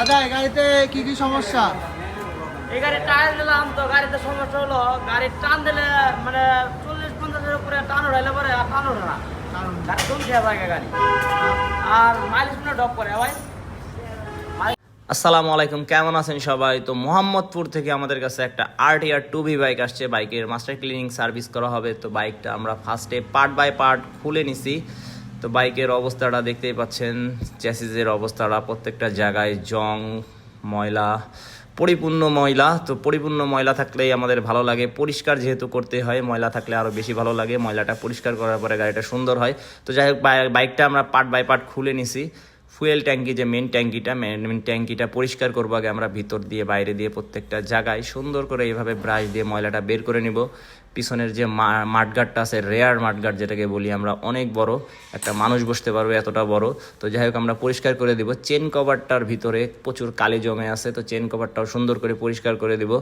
দাদা এই গাড়িতে কি কি সমস্যা? এই গাড়ি টায়ার দিলাম তো গাড়িতে সমস্যা হলো গাড়ির টান দিলে মানে চল্লিশ পঞ্চাশের উপরে টান উঠাইলে পরে আর টান ওঠে না। কারণ গাড়ি কম থাকে গাড়ি। আর মাইলেজ মানে ড্রপ করে ভাই। আসসালামু আলাইকুম কেমন আছেন সবাই? তো মোহাম্মদপুর থেকে আমাদের কাছে একটা আরটিআর টু ভি বাইক আসছে। বাইকের মাস্টার ক্লিনিং সার্ভিস করা হবে। তো বাইকটা আমরা ফার্স্টে পার্ট বাই পার্ট খুলে নিছি। তো বাইকের অবস্থাটা দেখতেই পাচ্ছেন, চ্যাসিসের অবস্থাটা প্রত্যেকটা জায়গায় জং, ময়লা, পরিপূর্ণ ময়লা। তো পরিপূর্ণ ময়লা থাকলেই আমাদের ভালো লাগে। পরিষ্কার যেহেতু করতে হয়, ময়লা থাকলে আরও বেশি ভালো লাগে। ময়লাটা পরিষ্কার করার পরে গাড়িটা সুন্দর হয়। তো যাই হোক বাইকটা আমরা পার্ট বাই পার্ট খুলে নিছি। ফুয়েল ট্যাঙ্কি যে মেন ট্যাঙ্কিটা মেন ট্যাঙ্কিটা পরিষ্কার করব আগে আমরা। ভিতর দিয়ে, বাইরে দিয়ে প্রত্যেকটা জায়গায় সুন্দর করে এইভাবে ব্রাশ দিয়ে ময়লাটা বের করে নিব। পিছনের যে মা- মাঠগাটটা আছে, রেয়ার মাঠগাট যেটাকে বলি আমরা, অনেক বড়। একটা মানুষ বসতে পারবে এতটা বড়। তো যাই হোক, আমরা পরিষ্কার করে দিব। চেন কভারটার ভিতরে প্রচুর কালি জমে আছে, তো চেন কভারটাও সুন্দর করে পরিষ্কার করে দিব।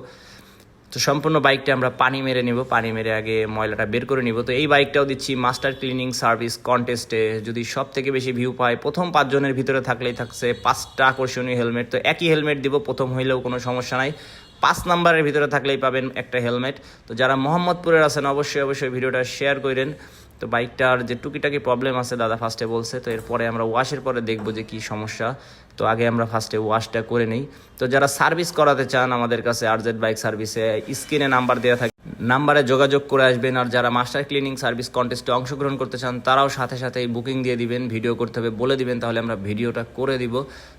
তো সম্পূর্ণ বাইকটা আমরা পানি মেরে নিব। পানি মেরে আগে ময়লাটা বের করে নিব। তো এই বাইকটাও দিচ্ছি মাস্টার ক্লিনিং সার্ভিস কন্টেস্টে। যদি সব থেকে বেশি ভিউ পায়, প্রথম পাঁচজনের ভিতরে থাকলেই থাকছে পাঁচটা আকর্ষণীয় হেলমেট। তো একই হেলমেট দিব, প্রথম হইলেও কোনো সমস্যা নাই। পাঁচ নাম্বারের ভিতরে থাকলেই পাবেন একটা হেলমেট। তো যারা মোহাম্মদপুরের আছেন, অবশ্যই অবশ্যই ভিডিওটা শেয়ার করেন। তো বাইকটার যে টুকিটাকি প্রবলেম আছে, দাদা ফার্স্টে বলছে, তো এরপরে আমরা ওয়াশের পরে দেখব যে কি সমস্যা। তো আগে আমরা ফার্স্টে ওয়াশটা করে নিই। তো যারা সার্ভিস করাতে চান, আমাদের কাছে আরজেড বাইক সার্ভিসে স্ক্রিনে নাম্বার দেওয়া থাকে নাম্বারে যোগাযোগ করে আসবেন, আর যারা মাস্টার ক্লিনিং সার্ভিস কন্টেস্টে অংশগ্রহণ করতে চান, তারাও সাথে সাথে বুকিং দিয়ে দিবেন ভিডিও করতে হবে, বলে দিবেন, তাহলে আমরা ভিডিওটা করে দিব।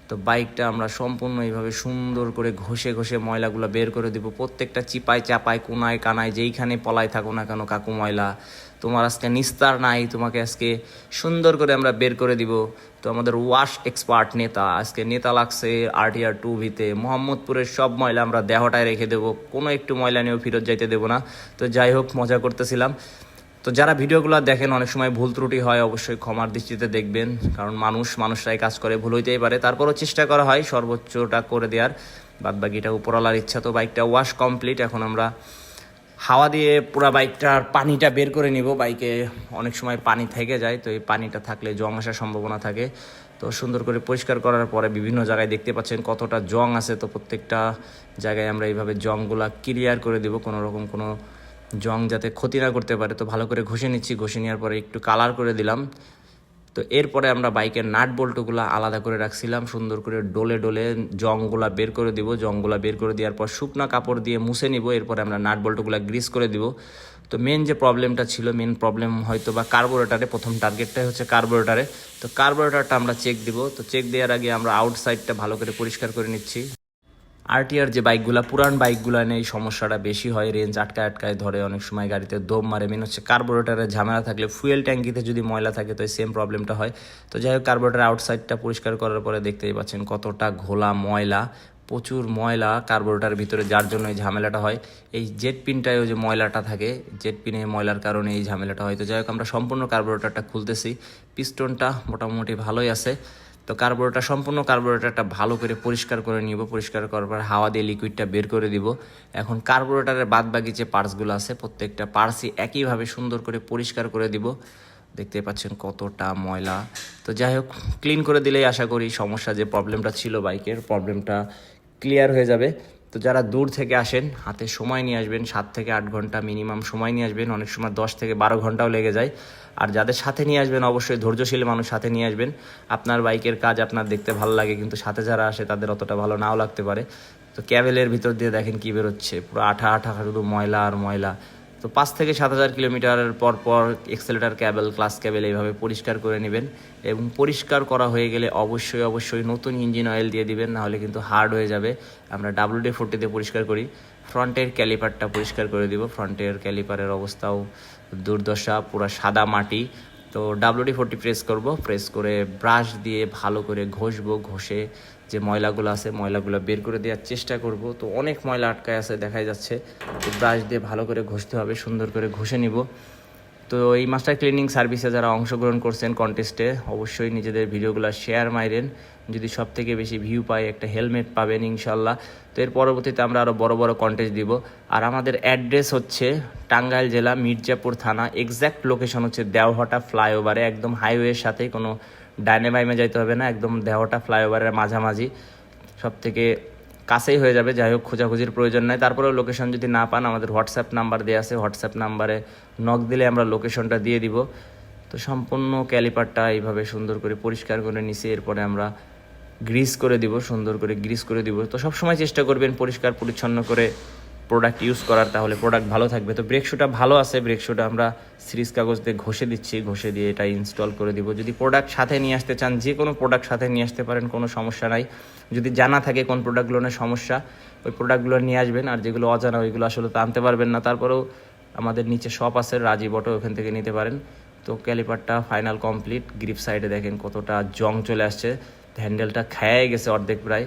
তো বাইকটা আমরা সম্পূর্ণ এইভাবে সুন্দর করে ঘষে ঘষে ময়লাগুলো বের করে দিব। প্রত্যেকটা চিপায়, চাপায়, কোনায়, কানায়, যেইখানে পলায় থাকো না কেন কাকু ময়লা তোমার আজকে নিস্তার নাই, তোমাকে আজকে সুন্দর করে আমরা বের করে দিব। তো আমাদের ওয়াশ এক্সপার্ট নেতা, আজকে নেতা লাগছে আরটিআর টু ভিতে মোহাম্মদপুরের সব ময়লা আমরা দেহটায় রেখে দেবো, কোনো একটু ময়লা নিয়েও ফেরত যাইতে দেবো না। তো যাই হোক, মজা করতেছিলাম। তো যারা ভিডিওগুলো দেখেন, অনেক সময় ভুল ত্রুটি হয়, অবশ্যই ক্ষমার দৃষ্টিতে দেখবেন। কারণ মানুষ, মানুষরাই কাজ করে, ভুল হইতেই পারে। তারপরও চেষ্টা করা হয় সর্বোচ্চটা করে দেওয়ার। বাদ বাকিটা উপরওয়ালার ইচ্ছা, তো বাইকটা ওয়াশ কমপ্লিট এখন আমরা হাওয়া দিয়ে পুরো বাইকটার পানিটা বের করে নিব। বাইকে অনেক সময় পানি থেকে যায়, তো এই পানিটা থাকলে জং আসার সম্ভাবনা থাকে। তো সুন্দর করে পরিষ্কার করার পরে বিভিন্ন জায়গায় দেখতে পাচ্ছেন কতটা জং আছে। তো প্রত্যেকটা জায়গায় আমরা এইভাবে জংগুলা ক্লিয়ার করে দিব। কোনো রকম কোনো জং যাতে ক্ষতি না করতে পারে। তো ভালো করে ঘষে নিচ্ছি। ঘষে নেওয়ার পরে একটু কালার করে দিলাম। তো এরপরে আমরা বাইকের নাট বল্টুগুলো আলাদা করে রাখছিলাম, সুন্দর করে ডোলে ডোলে জংগুলা বের করে দিব, জংগুলা বের করে দেওয়ার পর শুকনা কাপড় দিয়ে মুছে নিব, এরপরে আমরা নাট বল্টুগুলো গ্রিস করে দিব। তো মেন যে প্রবলেমটা ছিল মেন প্রবলেম হয়তো বা কার্বোরেটারে প্রথম টার্গেটটাই হচ্ছে কার্বোরেটারে তো কার্বোরেটারটা আমরা চেক দিব, তো চেক দেওয়ার আগে আমরা আউটসাইডটা ভালো করে পরিষ্কার করে নিচ্ছি। আরটিআর যে বাইকগুলো, পুরান বাইকগুলা নেই সমস্যাটা বেশি হয় রেঞ্জ আটকায় আটকায় ধরে অনেক সময় গাড়িতে দম মারে। মেন হচ্ছে কার্বোরেটারের ঝামেলা থাকলে ফুয়েল ট্যাঙ্কিতে যদি ময়লা থাকে তো সেম প্রবলেমটা হয়। তো যাই হোক কার্বোরেটার আউটসাইডটা পরিষ্কার করার পরে দেখতেই পাচ্ছেন কতটা ঘোলা ময়লা, প্রচুর ময়লা কার্বোরেটার ভিতরে, যার জন্য এই ঝামেলাটা হয়। এই জেট পিনটায়ও যে ময়লাটা থাকে জেট পিনে ময়লার কারণে এই ঝামেলাটা হয়। তো যাই হোক, আমরা সম্পূর্ণ কার্বোরেটারটা খুলতেছি। পিস্টনটা মোটামুটি ভালোই আছে। তো কার্বোরেটার, সম্পূর্ণ কার্বোরেটারটা ভালো করে পরিষ্কার করে নিব, পরিষ্কার করার পর হাওয়া দিয়ে লিকুইডটা বের করে দিব। এখন কার্বোরেটারের বাদ বাকি যে পার্টসগুলো আছে, প্রত্যেকটা পার্টসই একইভাবে সুন্দর করে পরিষ্কার করে দিব। দেখতে পাচ্ছেন কতটা ময়লা। তো যাই হোক ক্লিন করে দিলেই আশা করি সমস্যা যে প্রবলেমটা ছিল বাইকের প্রবলেমটা ক্লিয়ার হয়ে যাবে। তো যারা দূর থেকে আসেন, হাতে সময় নিয়ে আসবেন, সাত থেকে আট ঘণ্টা মিনিমাম সময় নিয়ে আসবেন, অনেক সময় দশ থেকে বারো ঘন্টাও লেগে যায়। আর যাদের সাথে নিয়ে আসবেন, অবশ্যই ধৈর্যশীল মানুষ সাথে নিয়ে আসবেন। আপনার বাইকের কাজ আপনার দেখতে ভালো লাগে, কিন্তু সাথে যারা আসে, তাদের অতটা ভালো নাও লাগতে পারে। তো ক্যাবেলের ভিতর দিয়ে দেখেন কী বেরোচ্ছে, পুরো আঠা আঠা শুধু ময়লা আর ময়লা। তো পাঁচ থেকে সাত হাজার কিলোমিটার পর পর এক্সেলেটার ক্যাবেল ক্লাস ক্যাবেল এইভাবে পরিষ্কার করে নেবেন এবং পরিষ্কার করা হয়ে গেলে অবশ্যই অবশ্যই নতুন ইঞ্জিন অয়েল দিয়ে দিবেন, নাহলে কিন্তু হার্ড হয়ে যাবে। আমরা ডাব্লু ডি ফোরটিতে পরিষ্কার করি। ফ্রন্টের ক্যালিপারটা পরিষ্কার করে দিব। ফ্রন্টের ক্যালিপারের অবস্থাও দুর্দশা, পুরো সাদা মাটি। তো ডাব্লিউডি ফোরটি প্রেস করব। প্রেস করে ব্রাশ দিয়ে ভালো করে ঘষবো, ঘষে যে ময়লাগুলো আছে, ময়লাগুলো বের করে দেওয়ার চেষ্টা করব। তো অনেক ময়লা আটকায় আছে দেখা যাচ্ছে। তো ব্রাশ দিয়ে ভালো করে ঘষতে হবে, সুন্দর করে ঘষে নিব। তো এই মাস্টার ক্লিনিং সার্ভিসে যারা অংশগ্রহণ করছেন কন্টেস্টে অবশ্যই নিজেদের ভিডিওগুলো শেয়ার মাইরেন। যদি সব থেকে বেশি ভিউ পাই একটা হেলমেট পাবেন ইনশাল্লাহ তো এর পরবর্তীতে আমরা আরও বড় বড় কন্টেস্ট দিব। আর আমাদের অ্যাড্রেস হচ্ছে টাঙ্গাইল জেলা মির্জাপুর থানা। এক্স্যাক্ট লোকেশন হচ্ছে দেওহাটা ফ্লাইওভারে একদম হাইওয়ের সাথে কোনো ডাইনে বাইমে যাইতে হবে না। একদম দেওহাটা ফ্লাইওভারের মাঝামাঝি। সব থেকে কাছেই হয়ে যাবে, যাই হোক খোঁজাখুঁজির প্রয়োজন নাই। তারপরেও লোকেশন যদি না পান, আমাদের হোয়াটসঅ্যাপ নাম্বার দেওয়া আছে হোয়াটসঅ্যাপ নাম্বারে নক দিলে আমরা লোকেশনটা দিয়ে দিব। তো সম্পূর্ণ ক্যালিপারটা এইভাবে সুন্দর করে পরিষ্কার করে নিছি এরপরে আমরা গ্রিস করে দিব, সুন্দর করে গ্রিস করে দিব। তো সবসময় চেষ্টা করবেন পরিষ্কার পরিচ্ছন্ন করে প্রোডাক্ট ইউজ করার, তাহলে প্রোডাক্ট ভালো থাকবে। তো ব্রেক শুটা ভালো আছে ব্রেক শুটা আমরা সিরিজ কাগজ দিয়ে ঘষে দিচ্ছি, ঘষে দিয়ে এটা ইনস্টল করে দিব। যদি প্রোডাক্ট সাথে নিয়ে আসতে চান, যে কোনো প্রোডাক্ট সাথে নিয়ে আসতে পারেন, কোনো সমস্যা নাই। যদি জানা থাকে কোন প্রোডাক্টগুলো নিয়ে সমস্যা, ওই প্রোডাক্টগুলো নিয়ে আসবেন, আর যেগুলো অজানা, ওইগুলো আসলে তো আনতে পারবেন না। তারপরেও আমাদের নিচে শপ আছে রাজীব অটো ওখান থেকে নিতে পারেন। তো ক্যালিপারটা ফাইনাল কমপ্লিট গ্রিপ সাইডে দেখেন কতটা জং চলে আসছে। হ্যান্ডেলটা খেয়ে গেছে অর্ধেক প্রায়।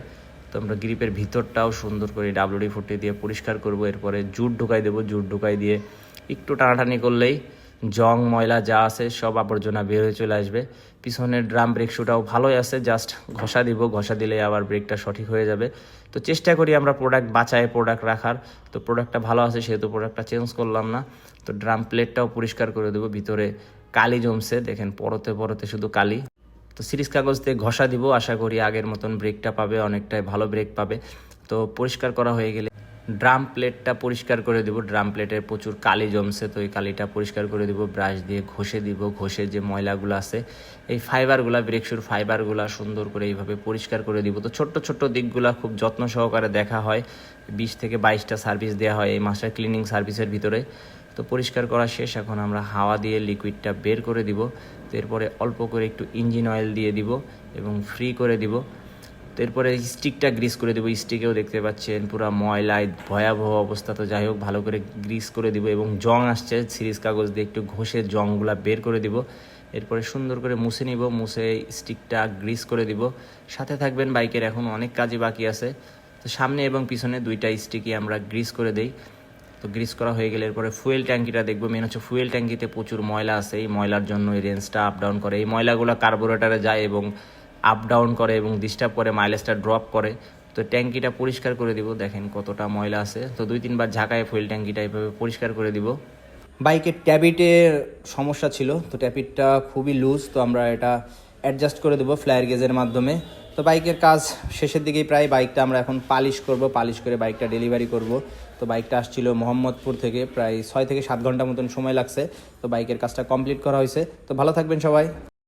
তো আমরা গ্রিপের ভিতরটাও সুন্দর করে ডাব্লিউডি ফুটে দিয়ে পরিষ্কার করব। এরপরে জুট ঢুকাই দেবো, জুট ঢুকাই দিয়ে একটু টানাটানি করলেই জং, ময়লা যা আছে সব আবর্জনা বের হয়ে চলে আসবে। পিছনের ড্রাম ব্রেক শুটাও ভালোই আছে, জাস্ট ঘষা দিব, ঘষা দিলে আবার ব্রেকটা সঠিক হয়ে যাবে। তো চেষ্টা করি আমরা প্রোডাক্ট বাঁচায় প্রোডাক্ট রাখার। তো প্রোডাক্টটা ভালো আছে, সেহেতু প্রোডাক্টটা চেঞ্জ করলাম না। তো ড্রাম প্লেটটাও পরিষ্কার করে দেবো ভিতরে কালি জমছে, দেখেন পরতে পরতে শুধু কালি। তো সিরিজ কাগজ দিয়ে ঘষা দিব, আশা করি আগের মতন ব্রেকটা পাবে, অনেকটাই ভালো ব্রেক পাবে। তো পরিষ্কার করা হয়ে গেলে ড্রাম প্লেটটা পরিষ্কার করে দিব। ড্রাম প্লেটের প্রচুর কালি জমছে, তো এই কালিটা পরিষ্কার করে দিব ব্রাশ দিয়ে ঘষে দিব, ঘষে যে ময়লাগুলো আছে, এই ফাইবারগুলা ব্রেকশুর ফাইবারগুলা সুন্দর করে এইভাবে পরিষ্কার করে দিব। তো ছোট্ট ছোট্ট দিকগুলা খুব যত্ন সহকারে দেখা হয়। বিশ থেকে বাইশটা সার্ভিস দেওয়া হয় এই মাসের ক্লিনিং সার্ভিসের ভিতরে। তো পরিষ্কার করা শেষ, এখন আমরা হাওয়া দিয়ে লিকুইডটা বের করে দিব। তো এরপরে অল্প করে একটু ইঞ্জিন অয়েল দিয়ে দিব এবং ফ্রি করে দিব। তো এরপরে স্টিকটা গ্রিস করে দেবো। স্টিকেও দেখতে পাচ্ছেন পুরো ময়লায় ভয়াবহ অবস্থা। তো যাই হোক, ভালো করে গ্রিস করে দিব এবং জং আসছে। সিরিজ কাগজ দিয়ে একটু ঘষে জংগুলা বের করে দিব। এরপরে সুন্দর করে মুছে নিব, মুছে স্টিকটা গ্রিস করে দিব। সাথে থাকবেন বাইকের এখন অনেক কাজই বাকি আছে। তো সামনে এবং পিছনে দুইটা স্টিকই আমরা গ্রিস করে দেই। তো গ্রিস করা হয়ে গেলে এরপরে ফুয়েল ট্যাঙ্কিটা দেখব। মেন হচ্ছে ফুয়েল ট্যাঙ্কিতে প্রচুর ময়লা আছে। এই ময়লার জন্য এই রেঞ্জটা আপ ডাউন করে। এই ময়লাগুলো কার্বোরেটারে যায় এবং আপ ডাউন করে এবং ডিস্টার্ব করে মাইলেজটা ড্রপ করে। তো ট্যাঙ্কিটা পরিষ্কার করে দিব। দেখেন কতটা ময়লা আছে। তো দুই, তিনবার ঝাঁকায় ফুয়েল ট্যাঙ্কিটা এভাবে পরিষ্কার করে দিব। বাইকের ট্যাবিটের সমস্যা ছিল। তো ট্যাবিটটা খুবই লুজ তো আমরা এটা অ্যাডজাস্ট করে দেবো ফ্লায়ার গেজের মাধ্যমে। তো বাইকের কাজ শেষের দিকেই প্রায় বাইকটা আমরা এখন পালিশ করব। পালিশ করে বাইকটা ডেলিভারি করব। তো বাইকটা আসছিল মোহাম্মদপুর থেকে প্রায় ছয় থেকে সাত ঘণ্টা মতন সময় লাগছে। তো বাইকের কাজটা কমপ্লিট করা হয়েছে। তো ভালো থাকবেন সবাই।